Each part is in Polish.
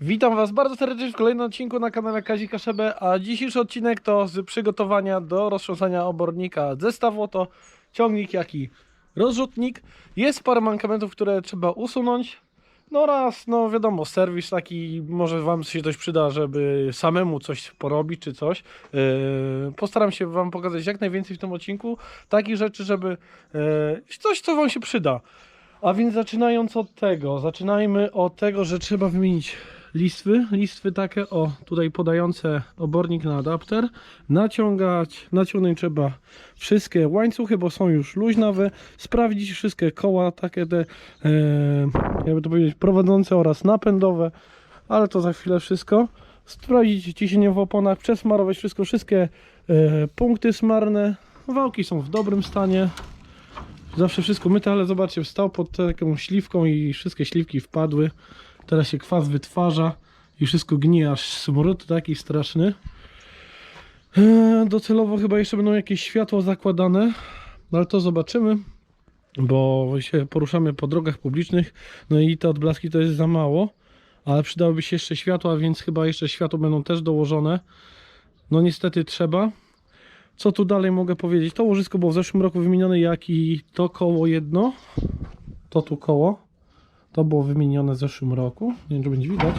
Witam Was bardzo serdecznie w kolejnym odcinku na kanale Kazika Szebe, a dzisiejszy odcinek to z przygotowania do roztrząsania obornika zestawu to ciągnik jak i rozrzutnik. Jest parę mankamentów, które trzeba usunąć. No oraz, no wiadomo, serwis taki, może Wam się coś przyda, żeby samemu coś porobić czy coś. Yy, postaram się Wam pokazać jak najwięcej w tym odcinku takich rzeczy, żeby yy, coś, co Wam się przyda. A więc zaczynając od tego, zaczynajmy od tego, że trzeba wymienić listwy, listwy takie o tutaj podające obornik na adapter, naciągać, naciągnąć trzeba wszystkie łańcuchy, bo są już luźnawe, sprawdzić wszystkie koła takie te, e, jakby to powiedzieć, prowadzące oraz napędowe, ale to za chwilę wszystko. Sprawdzić ciśnienie w oponach, przesmarować wszystko, wszystkie e, punkty smarne, wałki są w dobrym stanie, Zawsze wszystko myte, ale zobaczcie, stał pod taką śliwką i wszystkie śliwki wpadły. Teraz się kwas wytwarza i wszystko gnije, aż smród taki straszny. Eee, Docelowo chyba jeszcze będą jakieś światła zakładane, no ale to zobaczymy, bo się poruszamy po drogach publicznych, no i te odblaski to jest za mało, ale przydałyby się jeszcze światła, więc chyba jeszcze światła będą też dołożone. No niestety trzeba. Co tu dalej mogę powiedzieć? To łożysko było w zeszłym roku wymienione, jak i to koło jedno. To tu koło. To było wymienione w zeszłym roku. Nie wiem, czy będzie widać.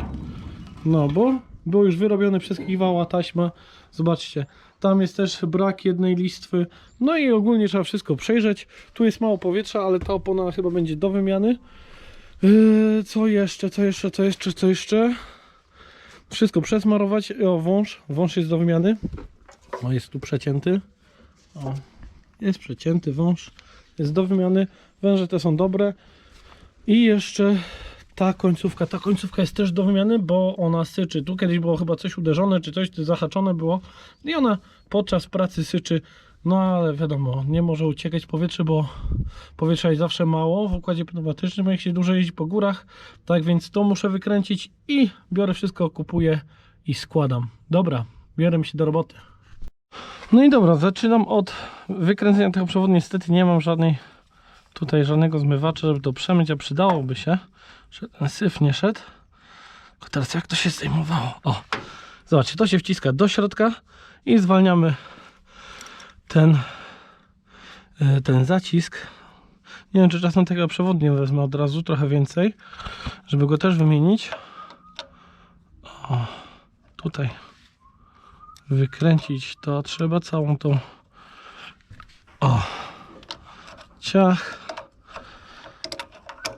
No, bo było już wyrobione, przeskiwała taśma. Zobaczcie, tam jest też brak jednej listwy. No i ogólnie trzeba wszystko przejrzeć. Tu jest mało powietrza, ale ta opona chyba będzie do wymiany. Yy, co jeszcze, co jeszcze, co jeszcze, co jeszcze? Wszystko przesmarować. O, wąż. Wąż jest do wymiany. O, jest tu przecięty. O, jest przecięty wąż. Jest do wymiany. Węże te są dobre. I jeszcze ta końcówka. Ta końcówka jest też do wymiany, bo ona syczy. Tu kiedyś było chyba coś uderzone, czy coś zahaczone było. I ona podczas pracy syczy. No ale wiadomo, nie może uciekać powietrze, bo powietrza jest zawsze mało w układzie pneumatycznym, jak się dłużej jeździ po górach. Tak więc to muszę wykręcić i biorę wszystko, kupuję i składam. Dobra, biorę się do roboty. No i dobra, zaczynam od wykręcenia tego przewodu. Niestety nie mam żadnej tutaj żadnego zmywacza, żeby to przemyć, a przydałoby się, że ten syf nie szedł. Tylko teraz jak to się zdejmowało? O, zobaczcie, to się wciska do środka i zwalniamy ten, e, ten zacisk. Nie wiem, czy czasem tego przewodu nie wezmę od razu, trochę więcej, żeby go też wymienić. O, tutaj wykręcić to trzeba całą tą o ciach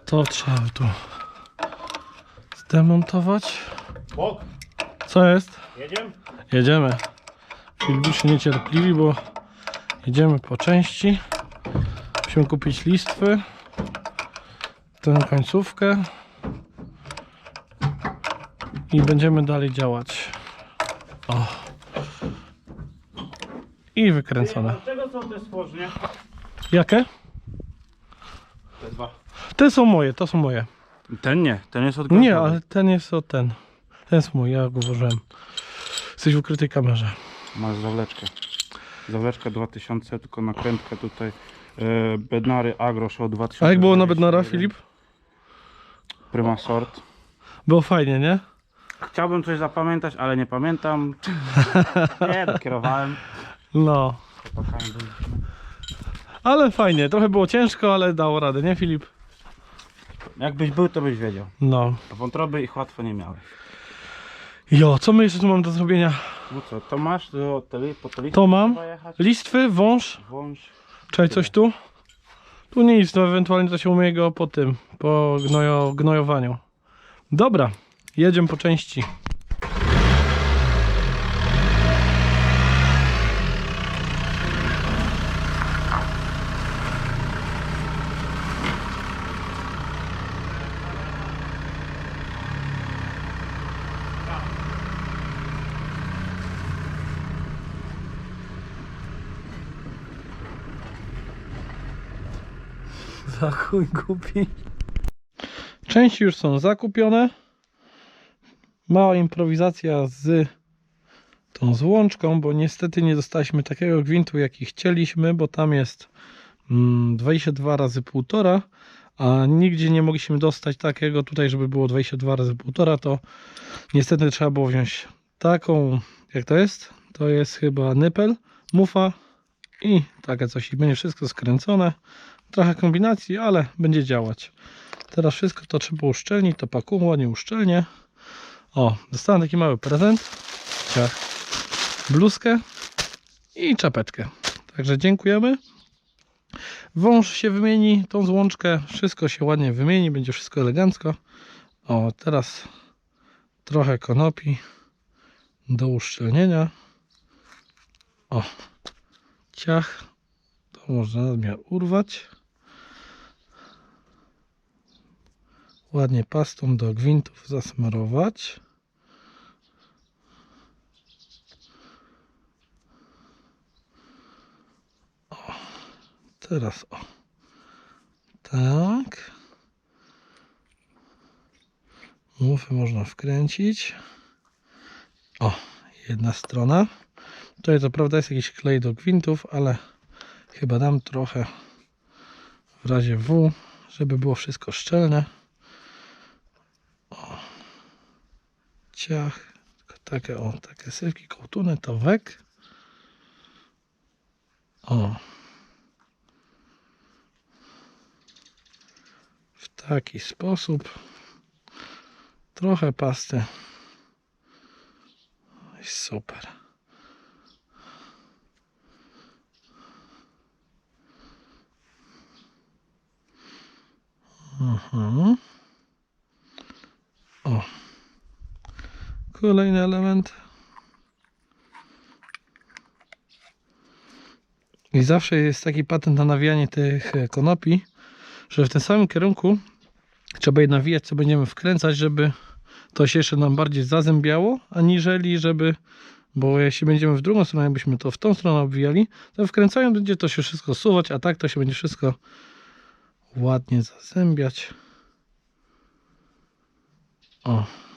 to trzeba tu zdemontować Bok, co jest? jedziemy? jedziemy Filipusy niecierpliwi bo jedziemy po części musimy kupić listwy tę końcówkę i będziemy dalej działać o i wykręcone. Czego są te stworzenie? Jakie? Te są moje, to są moje. Ten nie, ten jest od Nie, ale ten jest o ten. Ten jest mój, ja go włożyłem. Jesteś w ukrytej kamerze. Masz zawleczkę. Zawleczka 2000, tylko nakrętkę tutaj. E, Bednary Agro Show 2000. A jak było na Bednara, Filip? Prima Sort. Było fajnie, nie? Chciałbym coś zapamiętać, ale nie pamiętam. Nie, kierowałem. No. Ale fajnie, trochę było ciężko, ale dało radę, nie Filip? Jakbyś był, to byś wiedział. No. Wątroby ich łatwo nie miałeś. Jo, co my jeszcze tu mamy do zrobienia? No co, to masz do tele, po telewizji To mam. Listwy, wąż. Wąż. Czekaj, coś tu? Tu nic, no ewentualnie to się umyje go po tym, po gnojo, gnojowaniu. Dobra, jedziemy po części. Za chuj kupi. Części już są zakupione. Mała improwizacja z tą złączką, bo niestety nie dostaliśmy takiego gwintu, jaki chcieliśmy, bo tam jest mm, 22 razy 1,5, a nigdzie nie mogliśmy dostać takiego tutaj, żeby było 22 razy 1,5, to niestety trzeba było wziąć taką, jak to jest? To jest chyba nypel, mufa i takie coś. I będzie wszystko skręcone. Trochę kombinacji, ale będzie działać. Teraz wszystko to trzeba uszczelnić, to pakuję ładnie uszczelnie. O, dostałem taki mały prezent. Ciach. Bluzkę i czapeczkę. Także dziękujemy. Wąż się wymieni, tą złączkę, wszystko się ładnie wymieni, będzie wszystko elegancko. O, teraz trochę konopi do uszczelnienia. O, ciach, to można nadmiar urwać. Ładnie pastą do gwintów zasmarować. Teraz o. Tak. Mufy można wkręcić. O, jedna strona. Tutaj co prawda jest jakiś klej do gwintów, ale chyba dam trochę w razie W, żeby było wszystko szczelne. Ciach. Takie, o, takie sywki, kołtuny, to wek. O. w taki sposób. Trochę pasty. I super. Mhm. O. Kolejny element. I zawsze jest taki patent na nawijanie tych e, konopi, że w tym samym kierunku trzeba je nawijać, co będziemy wkręcać, żeby to się jeszcze nam bardziej zazębiało, aniżeli żeby, bo jeśli będziemy w drugą stronę, jakbyśmy to w tą stronę obwijali, to wkręcając będzie to się wszystko suwać, a tak to się będzie wszystko ładnie zazębiać. O.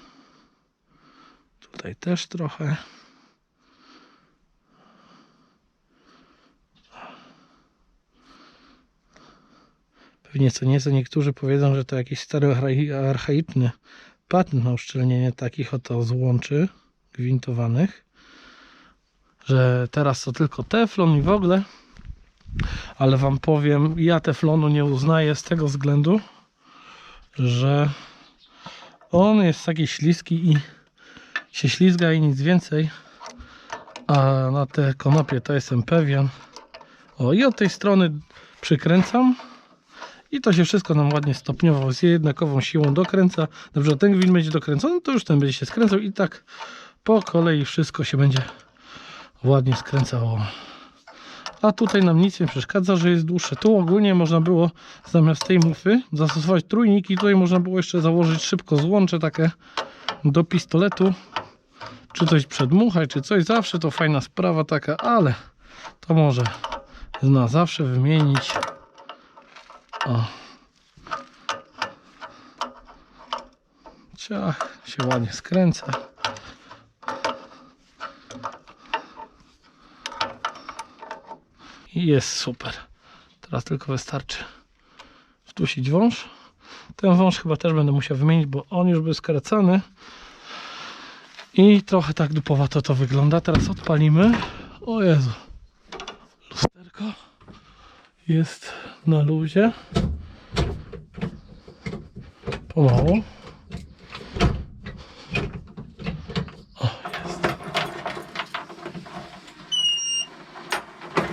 Tutaj też trochę. Pewnie co nieco niektórzy powiedzą, że to jakiś stary archai- archaiczny patent na uszczelnienie takich oto złączy gwintowanych. Że teraz to tylko teflon i w ogóle. Ale wam powiem, ja teflonu nie uznaję z tego względu, że on jest taki śliski i się ślizga i nic więcej. A na te konopie to jestem pewien. O i od tej strony przykręcam. I to się wszystko nam ładnie stopniowo z jednakową siłą dokręca. Dobrze, ten gwint będzie dokręcony, to już ten będzie się skręcał i tak po kolei wszystko się będzie ładnie skręcało. A tutaj nam nic nie przeszkadza, że jest dłuższe. Tu ogólnie można było zamiast tej mufy zastosować trójniki. Tutaj można było jeszcze założyć szybko złącze takie do pistoletu. Czy coś przedmuchać, czy coś. Zawsze to fajna sprawa taka, ale to może na zawsze wymienić. O. Ciach się ładnie skręca. I jest super. Teraz tylko wystarczy wtusić wąż. Ten wąż chyba też będę musiał wymienić, bo on już był skracany. I trochę tak dupowato to wygląda. Teraz odpalimy. O Jezu. Lusterko jest na luzie. Pomału. O, jest.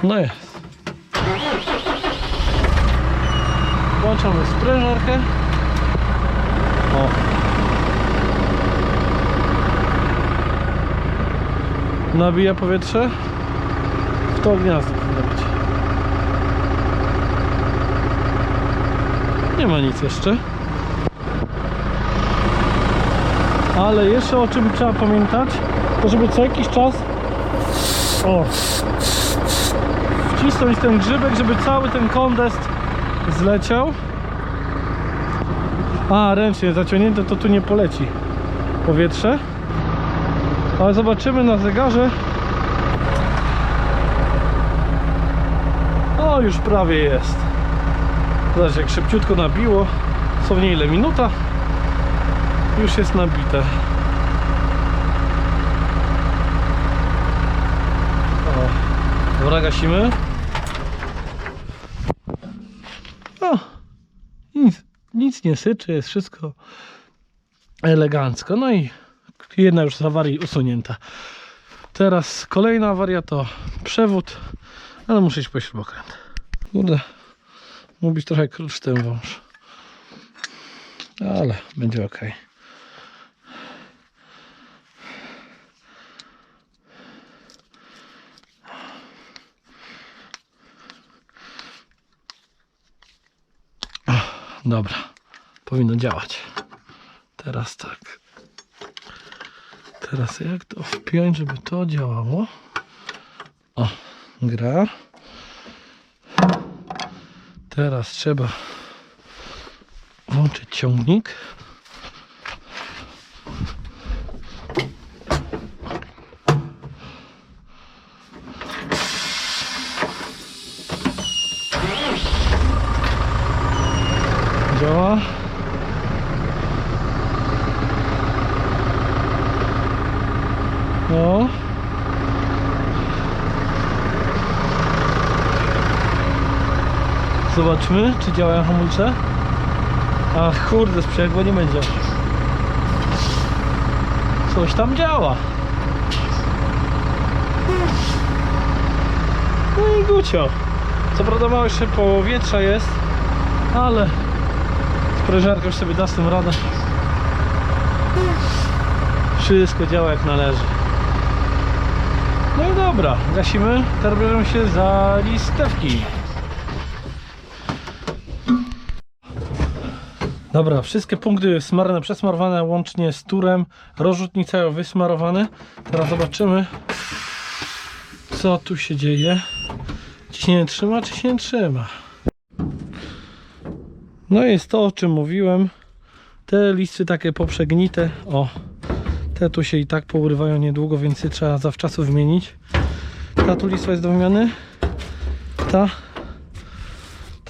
No jest. Włączamy sprężarkę. O. Nabija powietrze. W to gniazdo powinno być. Nie ma nic jeszcze. Ale jeszcze o czym trzeba pamiętać, to żeby co jakiś czas o wcisnąć ten grzybek, żeby cały ten kondest zleciał. A, ręcznie zaciągnięte to tu nie poleci powietrze. Ale zobaczymy na zegarze. O, już prawie jest. Zobacz jak szybciutko nabiło. Dosłownie ile? Minuta? Już jest nabite. O, dobra, gasimy. O, nic, nic nie syczy, jest wszystko elegancko. No i jedna już z awarii usunięta. Teraz kolejna awaria to przewód, ale muszę iść po śrubokręt. Kurde, mógł być trochę krótszy ten wąż. Ale będzie ok. Dobra, powinno działać. Teraz tak. Teraz jak to wpiąć, żeby to działało? O, gra. Teraz trzeba włączyć ciągnik. Działa. No. Zobaczmy, czy działają hamulce. Ach, kurde, sprzęgło nie będzie. Coś tam działa. No i gucio. Co prawda mało jeszcze powietrza jest, ale sprężarka już sobie da z tym radę. Wszystko działa jak należy. No i dobra, gasimy. Bierzemy się za listewki. Dobra, wszystkie punkty smarne, przesmarowane łącznie z turem. Rozrzutnik cały wysmarowany. Teraz zobaczymy, co tu się dzieje. Ciśnienie trzyma, czy się nie trzyma. No jest to, o czym mówiłem. Te listy takie poprzegnite. O, te tu się i tak pourywają niedługo, więc je trzeba zawczasu wymienić. Ta tu listwa jest do wymiany. Ta.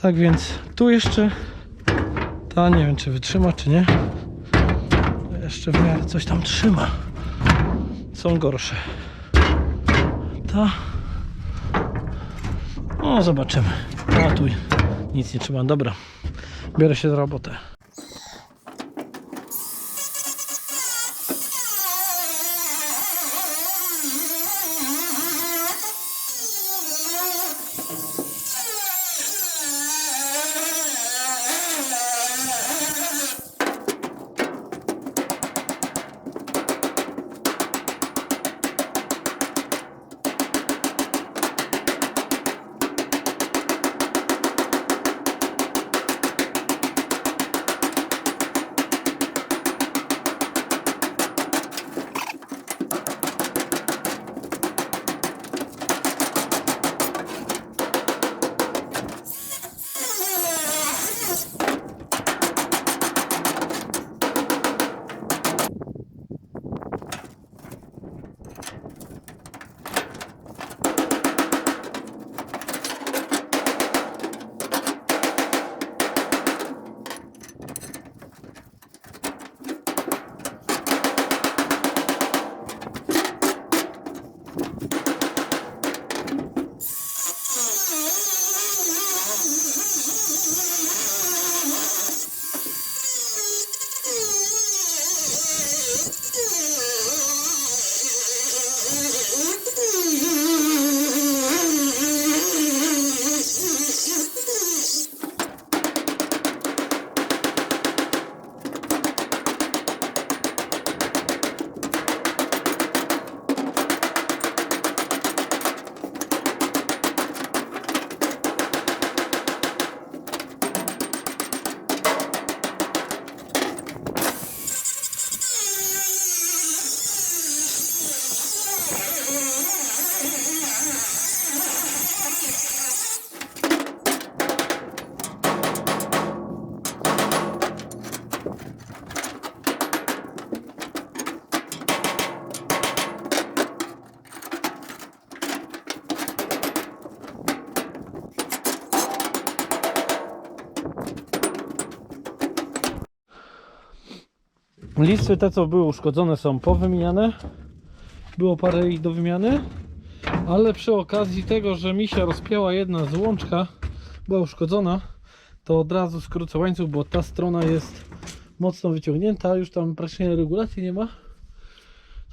Tak więc tu jeszcze. Nie wiem czy wytrzyma, czy nie. Jeszcze w miarę coś tam trzyma. Są gorsze. Ta. O, zobaczymy. A tu nic nie trzyma. Dobra. Biorę się za robotę. Listwy te, co były uszkodzone, są powymieniane. Było parę ich do wymiany. Ale przy okazji tego, że mi się rozpięła jedna złączka, była uszkodzona, to od razu skrócę łańcuch, bo ta strona jest mocno wyciągnięta, już tam praktycznie regulacji nie ma.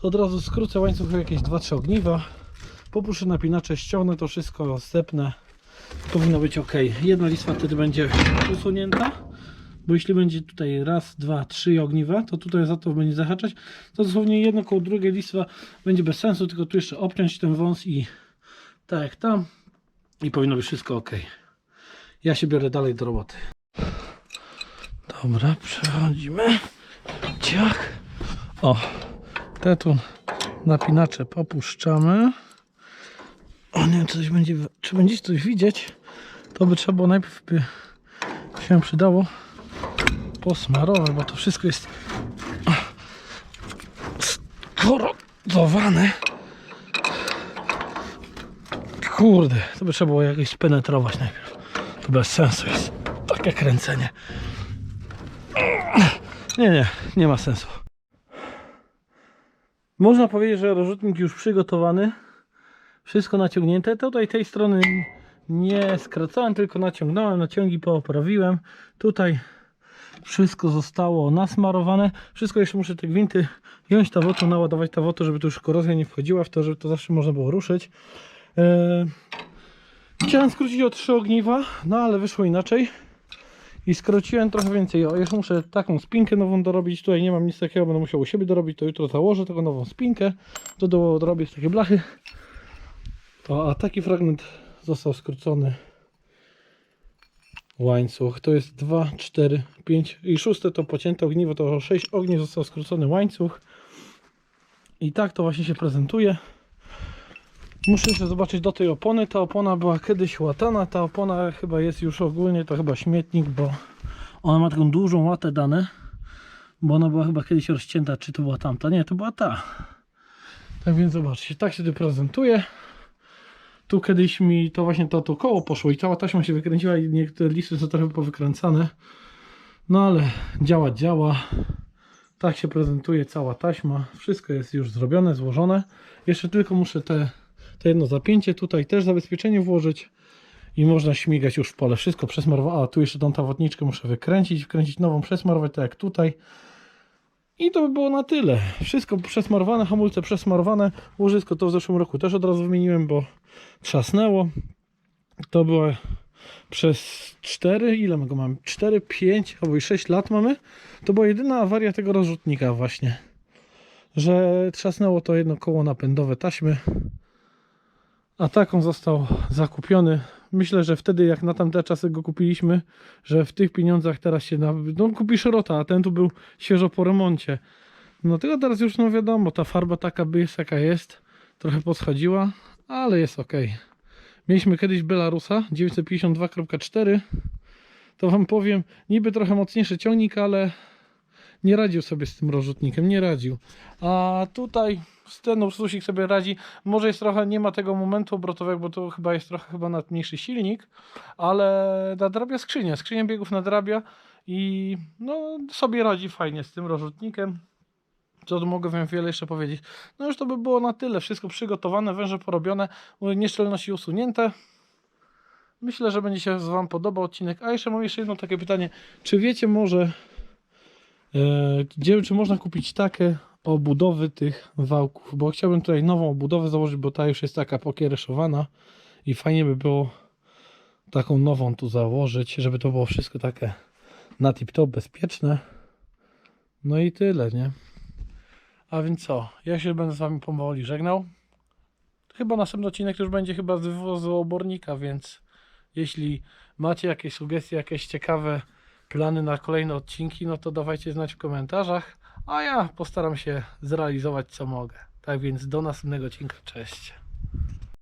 To od razu skrócę łańcuch o jakieś 2-3 ogniwa. Popuszę napinacze, ściągnę to wszystko, stepnę. Powinno być ok. Jedna listwa wtedy będzie usunięta. Bo jeśli będzie tutaj raz, dwa, trzy ogniwa, to tutaj za to będzie zahaczać. To dosłownie jedno koło drugiej listwa będzie bez sensu, tylko tu jeszcze obciąć ten wąs i tak jak tam. I powinno być wszystko ok. Ja się biorę dalej do roboty. Dobra, przechodzimy. Ciach. O, te tu napinacze popuszczamy. O nie, coś będzie, czy będzie coś widzieć, to by trzeba było najpierw by się przydało posmarować, bo to wszystko jest skorodowane. Kurde, to by trzeba było jakoś spenetrować najpierw. To bez sensu jest takie kręcenie. Nie, nie, nie ma sensu. Można powiedzieć, że rozrzutnik już przygotowany. Wszystko naciągnięte. Tutaj tej strony nie skracałem, tylko naciągnąłem, naciągi poprawiłem. Tutaj wszystko zostało nasmarowane. Wszystko jeszcze muszę te gwinty wziąć tawotą, naładować tawotą, żeby tu już korozja nie wchodziła w to, żeby to zawsze można było ruszyć. Eee, Chciałem skrócić o trzy ogniwa, no ale wyszło inaczej. I skróciłem trochę więcej. O, jeszcze muszę taką spinkę nową dorobić. Tutaj nie mam nic takiego, będę musiał u siebie dorobić. To jutro założę taką nową spinkę. To do, dorobię z takiej blachy. To, a taki fragment został skrócony. Łańcuch to jest 2, 4, 5 i szóste to pocięte ogniwo. To 6 ogni został skrócony łańcuch. I tak to właśnie się prezentuje. Muszę jeszcze zobaczyć do tej opony. Ta opona była kiedyś łatana. Ta opona chyba jest już ogólnie, to chyba śmietnik, bo ona ma taką dużą łatę dane. Bo ona była chyba kiedyś rozcięta. Czy to była tamta? Nie, to była ta. Tak więc zobaczcie, tak się prezentuje. Tu kiedyś mi to właśnie to, to koło poszło i cała taśma się wykręciła i niektóre listy są trochę powykręcane. No ale działa, działa. Tak się prezentuje cała taśma. Wszystko jest już zrobione, złożone. Jeszcze tylko muszę te, te jedno zapięcie tutaj też zabezpieczenie włożyć i można śmigać już w pole. Wszystko przesmarowane. A tu jeszcze tą tawotniczkę muszę wykręcić, wkręcić nową, przesmarować tak jak tutaj. I to by było na tyle. Wszystko przesmarowane, hamulce przesmarowane. Łożysko to w zeszłym roku też od razu wymieniłem, bo trzasnęło. To było przez 4, ile go mamy? 4, 5 albo i 6 lat mamy. To była jedyna awaria tego rozrzutnika właśnie. Że trzasnęło to jedno koło napędowe taśmy. A taką został zakupiony. Myślę, że wtedy jak na tamte czasy go kupiliśmy, że w tych pieniądzach teraz się na... No kupisz rota, a ten tu był świeżo po remoncie. No tylko teraz już no wiadomo, ta farba taka by jest jaka jest. Trochę podschodziła, ale jest ok. Mieliśmy kiedyś Belarusa 952.4. To wam powiem, niby trochę mocniejszy ciągnik, ale nie radził sobie z tym rozrzutnikiem, nie radził. A tutaj z ten Ursusik sobie radzi. Może jest trochę, nie ma tego momentu obrotowego, bo to chyba jest trochę chyba nadmniejszy silnik, ale nadrabia skrzynię. Skrzynię biegów nadrabia i no sobie radzi fajnie z tym rozrzutnikiem. Co tu mogę wam wiele jeszcze powiedzieć? No już to by było na tyle. Wszystko przygotowane, węże porobione, nieszczelności usunięte. Myślę, że będzie się Wam podobał odcinek. A jeszcze mam jeszcze jedno takie pytanie. Czy wiecie może, e, gdzie, czy można kupić takie obudowy tych wałków? Bo chciałbym tutaj nową obudowę założyć, bo ta już jest taka pokiereszowana i fajnie by było taką nową tu założyć, żeby to było wszystko takie na tip-top bezpieczne. No i tyle, nie? A więc co? Ja się będę z Wami powoli żegnał. Chyba następny odcinek już będzie chyba z wywozu obornika, więc jeśli macie jakieś sugestie, jakieś ciekawe plany na kolejne odcinki, no to dawajcie znać w komentarzach, a ja postaram się zrealizować co mogę. Tak więc do następnego odcinka, cześć.